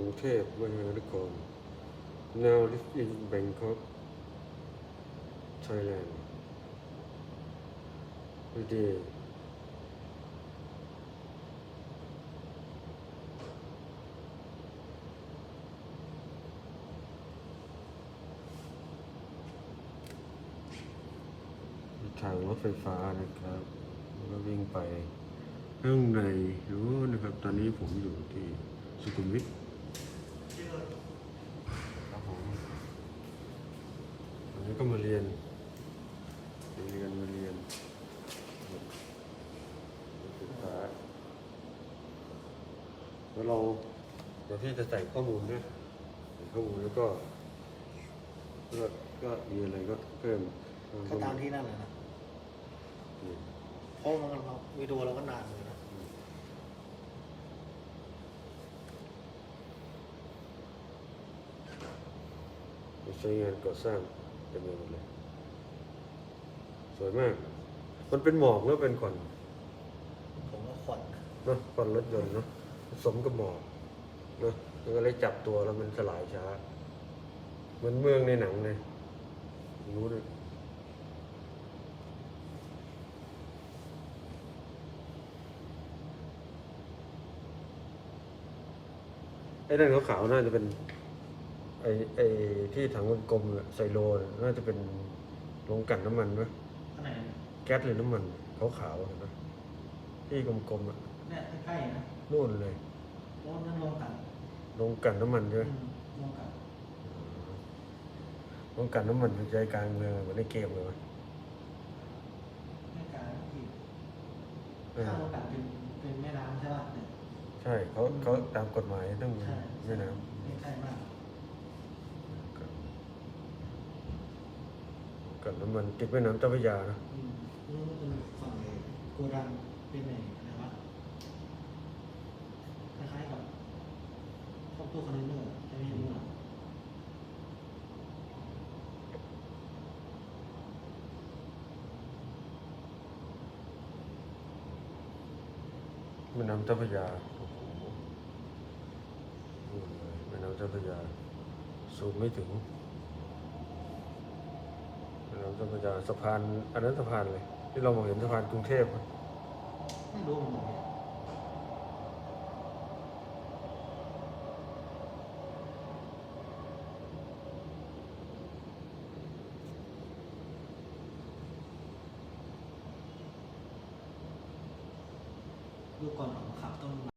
รุงเทพมหานคร now live in Bangkok Thailand today ทางรถไฟฟ้านะครับก็วิ่งไปข้างในรู้นะครับ ตอนนี้ผมอยู่ที่สุขุมวิท ตอนนี้ก็มาเรียนมาเรียนมาเรียนรถไฟฟ้าแล้วเราเดี๋ยวพี่จะใส่ข้อมูลด้วยใส่ข้อมูลแล้วก็ก็ก็มีอะไรก็เพิ่มเพิ่ก็ตามที่นั่นแหละนะอืมเพราะมันเราวิดีโอเราก็นานเลยนะใช้งานก่อสร้าง เต็มไปหมดเลย สวยมาก มันเป็นหมอกแล้วเป็นควันผมก็ขวัญเนาะควันรถยนต์เนาะผสมกับหมอกเนาะมันก็เลยจับตัวแล้วมันสลายช้า เหมือนเมืองในหนังเลยรู้เลยไอ้นั่นขาวๆน่าจะเป็น ไอ้ไอ้ที่ถังกลมๆอะไซโลน่ะน่าจะเป็นโรงกลั่นน้ำมันไหมอันไหนแก๊สหรือน้ำมันขาวๆเห็นไหมที่กลมๆอะเนี่ยใกล้ๆนะนู่นเลยโอ้นั่นลงกันโรงกลั่นน้ำมันใช่ไหมอืมลงกันโรงกลั่นน้ำมันใจกลางเมืองเหมือนในเกมเลยวะไม่กลางที่เออข้างลงกันเป็นเป็นแม่น้ำใช่ป่ะเนี่ย ใช่เขาเขาตามกฎหมายต้องมีใช่ แม่น้ไม่ใช่มากำ กลั่นน้ำมันติดแม่น้ำเจ้าพระยานะอืมนี่มันเป็นฝั่งโกดังเป็นไหนอะไรวะคล้ายๆกับพวกตู้คอนเทนเนอร์จะไม่รู้หรอกแม่น้ำเจ้าพระยาโอ้โหนู่นเลยแม่น้ำเจ้าพระยาสูงไม่ถึงแม่น้ำเจ้าพระสะพานอันนั้นสะพานเลยที่เรามองเห็นสะพานกรุงเทพอะไม่รู้เหมือนกันเนี่ยดูก่อนผมขับต้อง